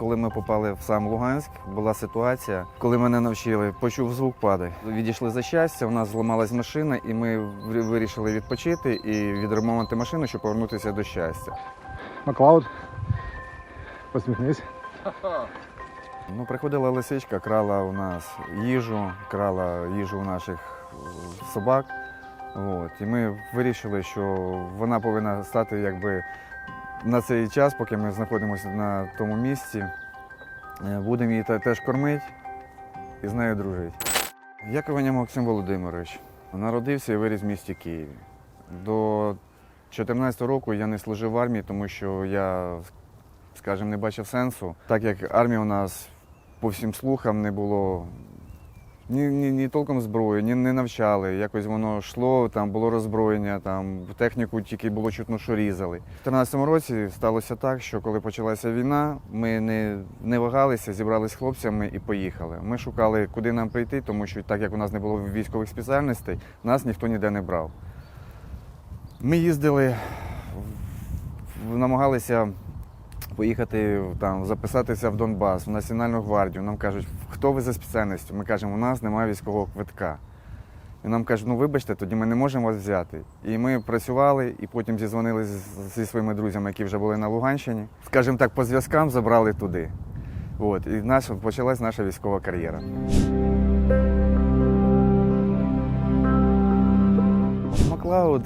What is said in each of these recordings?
Коли ми попали в сам Луганськ, була ситуація, коли мене навчили, почув звук падай. Відійшли за щастя, у нас зламалась машина, і ми вирішили відпочити і відремонтувати машину, щоб повернутися до щастя. Маклауд. Посміхнись. Ну, приходила лисичка, крала у нас їжу, крала їжу у наших собак. От. І ми вирішили, що вона повинна стати якби на цей час, поки ми знаходимося на тому місці. е, Будемо її теж кормити і з нею дружити. Яковеня Максим Володимирович народився і виріс в місті Києві. До 14 року я не служив в армії, тому що я, скажімо, не бачив сенсу. Так як армія у нас по всім слухам не було ні, ні, ні толком зброї, ні не навчали. Якось воно йшло, там було роззброєння, там техніку тільки було чутно, що різали. У 2014 році сталося так, що коли почалася війна, ми не, не вагалися, зібралися з хлопцями і поїхали. Ми шукали, куди нам прийти, тому що так як у нас не було військових спеціальностей, нас ніхто ніде не брав. Ми їздили, намагалися поїхати там, записатися в Донбас, в Національну гвардію. Нам кажуть, хто ви за спеціальністю? Ми кажемо, у нас немає військового квитка. І нам кажуть, ну вибачте, тоді ми не можемо вас взяти. І ми працювали, і потім зізвонили з- зі своїми друзями, які вже були на Луганщині. Скажімо так, по зв'язкам забрали туди. От, і наша, почалась наша військова кар'єра. Маклауд,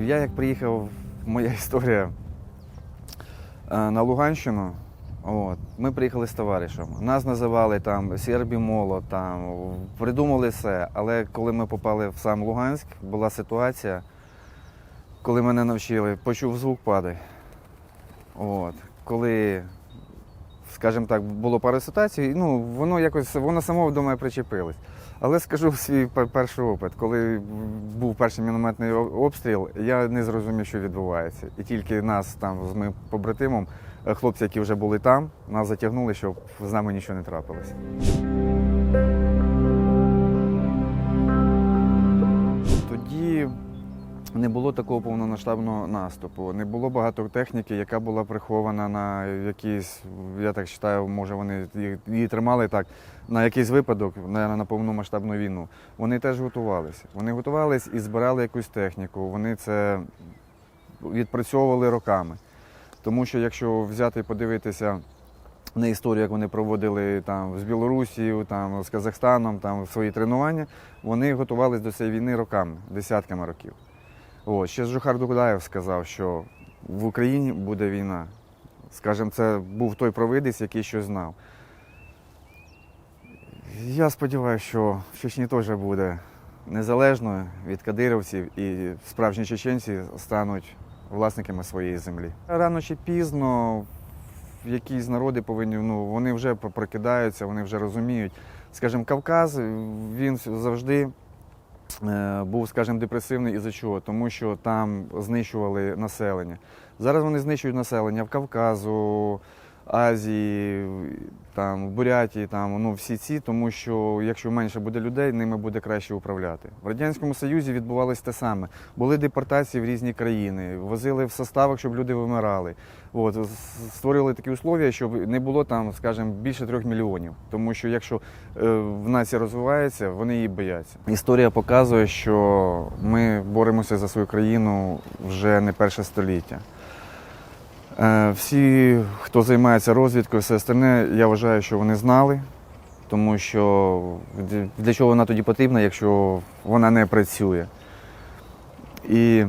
я як приїхав, моя історія е, на Луганщину. От. Ми приїхали з товаришем. Нас називали там Сербі Моло, там придумали все. Але коли ми попали в сам Луганськ, була ситуація, коли мене навчили, почув звук падай. От. Коли, скажімо так, було пару ситуацій, ну, воно якось воно само до мене причепилось. Але скажу свій перший опит, коли був перший мінометний обстріл, я не зрозумів, що відбувається. І тільки нас там з моїм побратимом, хлопці, які вже були там, нас затягнули, щоб з нами нічого не трапилося. Тоді не було такого повномасштабного наступу, не було багато техніки, яка була прихована на якийсь, я так вважаю, може вони її тримали так, на якийсь випадок, на, на повномасштабну війну. Вони теж готувалися. Вони готувалися і збирали якусь техніку. Вони це відпрацьовували роками. Тому що якщо взяти і подивитися на історію, як вони проводили там з Білорусією, там з Казахстаном, там свої тренування, вони готувалися до цієї війни роками, десятками років. От, ще Жухар Дудаєв сказав, що в Україні буде війна. Скажімо, це був той провидець, який щось знав. Я сподіваюся, що в Чечні теж буде незалежно від кадировців і справжні чеченці стануть власниками своєї землі. Рано чи пізно якісь народи повинні, ну, вони вже прокидаються, вони вже розуміють. Скажімо, Кавказ, він завжди е, був, скажімо, депресивний із-за чого? Тому що там знищували населення. Зараз вони знищують населення в Кавказу, Азії, там, в Бурятії, там, ну, всі ці, тому що якщо менше буде людей, ними буде краще управляти. В Радянському Союзі відбувалось те саме. Були депортації в різні країни, возили в составах, щоб люди вимирали. От, с- створювали такі условия, щоб не було там, скажімо, більше трьох мільйонів. Тому що якщо е, в нація розвивається, вони її бояться. Історія показує, що ми боремося за свою країну вже не перше століття. Е, Всі, хто займається розвідкою, все остальне, я вважаю, що вони знали, тому що для- чого вона тоді потрібна, якщо вона не працює. І,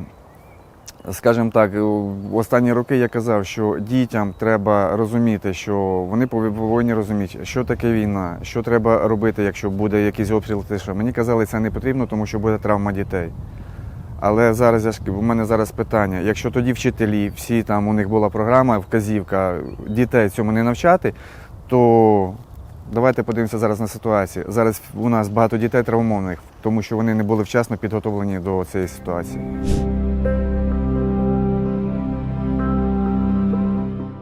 скажімо так, в останні роки я казав, що дітям треба розуміти, що вони повинні розуміти, що таке війна, що треба робити, якщо буде якийсь обстріл. Що. Мені казали, це не потрібно, тому що буде травма дітей. Але зараз я ж у мене зараз питання: якщо тоді вчителі, всі там у них була програма, вказівка дітей цьому не навчати, то давайте подивимося зараз на ситуацію. Зараз у нас багато дітей травмованих, тому що вони не були вчасно підготовлені до цієї ситуації.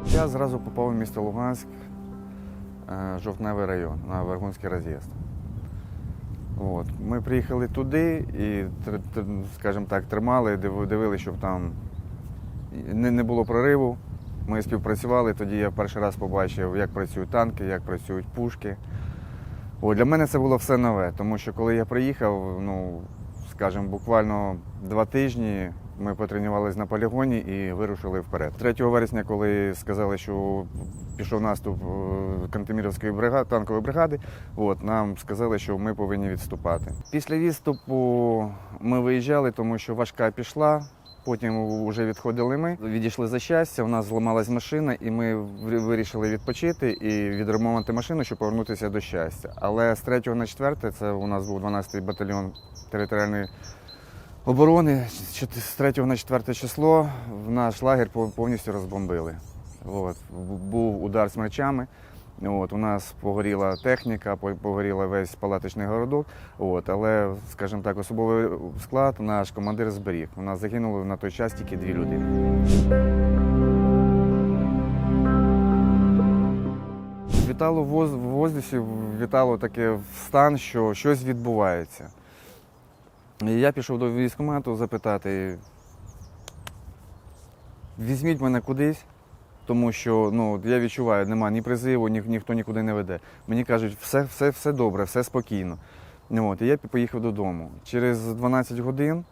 Я зразу попав у місто Луганськ, е, Жовтневий район, на Варгунський роз'їзд. От. Ми приїхали туди і, скажімо так, тримали, див- дивилися, щоб там не було прориву, Ми співпрацювали, тоді я перший раз побачив, як працюють танки, як працюють пушки. О, для мене це було все нове, тому що коли я приїхав, ну, скажімо, буквально два тижні ми потренувалися на полігоні і вирушили вперед. 3 вересня, коли сказали, що пішов наступ е, Кантемірівської бригади, танкової бригади, от, нам сказали, що ми повинні відступати. Після відступу ми виїжджали, тому що важка пішла. Потім вже відходили ми, відійшли за щастя, у нас зламалась машина, і ми вирі- вирішили відпочити і відремонтувати машину, щоб повернутися до щастя. Але з 3 на 4, це у нас був 12-й батальйон територіальної оборони, з 3 на 4 число в наш лагерь пов- повністю розбомбили. От. Був удар смерчами. От, у нас погоріла техніка, погоріла весь палаточний городок. От, але, скажімо так, особовий склад наш командир зберіг. У нас загинуло на той час тільки дві людини. Вітало в воздусі, вітало таке стан, що щось відбувається. Я пішов до військкомату запитати, візьміть мене кудись, тому що ну, я відчуваю, нема ні призиву, ні, ніхто нікуди не веде. Мені кажуть, все, все, все добре, все спокійно. Ну, От, і я поїхав додому. Через 12 годин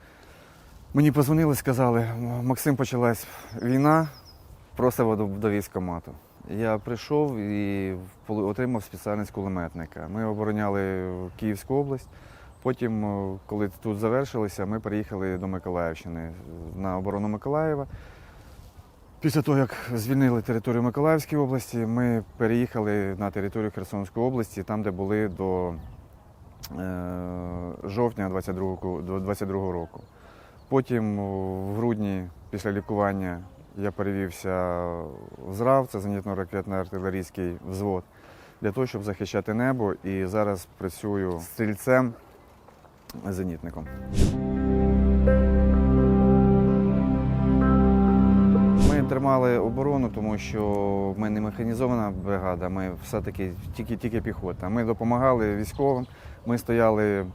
мені позвонили, сказали, Максим, почалась війна, просив до, до військкомату. Я прийшов і отримав спеціальність кулеметника. Ми обороняли Київську область. Потім, е, коли тут завершилися, ми переїхали до Миколаївщини е, на оборону Миколаєва. Після того, як звільнили територію Миколаївської області, ми переїхали на територію Херсонської області, там, де були до е, жовтня 22 до 22 року. Потім в грудні, після лікування, я перевівся в ЗРАВ, це зенітно-ракетно-артилерійський взвод, для того, щоб захищати небо. І зараз працюю стрільцем, зенітником. Ми тримали оборону, тому що ми не механізована бригада, ми все-таки тільки, тільки піхота. Ми допомагали військовим. Ми стояли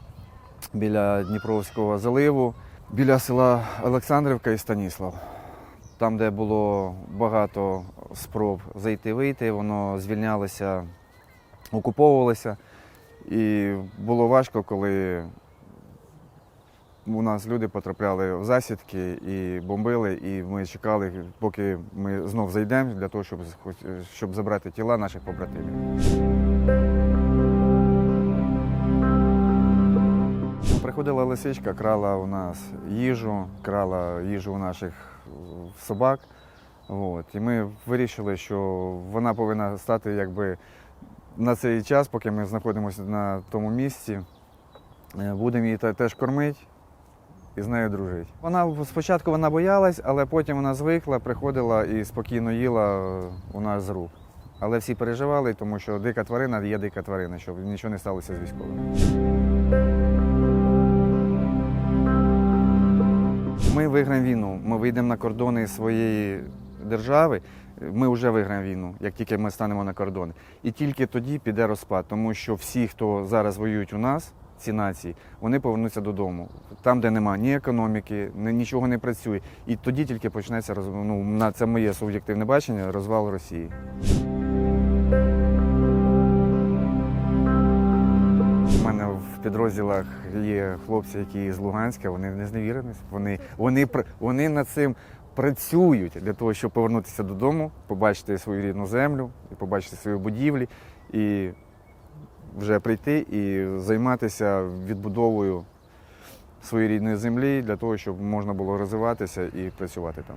біля Дніпровського заливу, біля села Олександрівка і Станіслав. Там, де було багато спроб зайти-вийти, воно звільнялося, окуповувалося. І було важко, коли у нас люди потрапляли в засідки і бомбили, і ми чекали, поки ми знов зайдемо для того, щоб, щоб забрати тіла наших побратимів. Приходила лисичка, крала у нас їжу, крала їжу у наших е, собак. От. І ми вирішили, що вона повинна стати якби на цей час, поки ми знаходимося на тому місці, е, будемо її теж кормити і з нею дружити. Вона спочатку вона боялась, але потім вона звикла, приходила і спокійно їла е, у нас з рук. Але всі переживали, тому що дика тварина є дика тварина, щоб нічого не сталося з військовими. Ми виграємо війну. Ми вийдемо на кордони своєї держави. Ми вже виграємо війну, як тільки ми станемо на кордони. І тільки тоді піде розпад, тому що всі, хто зараз воюють у нас, ці нації, вони повернуться додому. Там, де немає ні економіки, ні, нічого не працює. І тоді тільки почнеться ну, на це моє суб'єктивне бачення, розвал Росії. У мене в підрозділах є хлопці, які з Луганська, вони не зневірені. Вони, вони, вони над цим працюють для того, щоб повернутися додому, побачити свою рідну землю, побачити свої будівлі і вже прийти і займатися відбудовою своєї рідної землі для того, щоб можна було розвиватися і працювати там.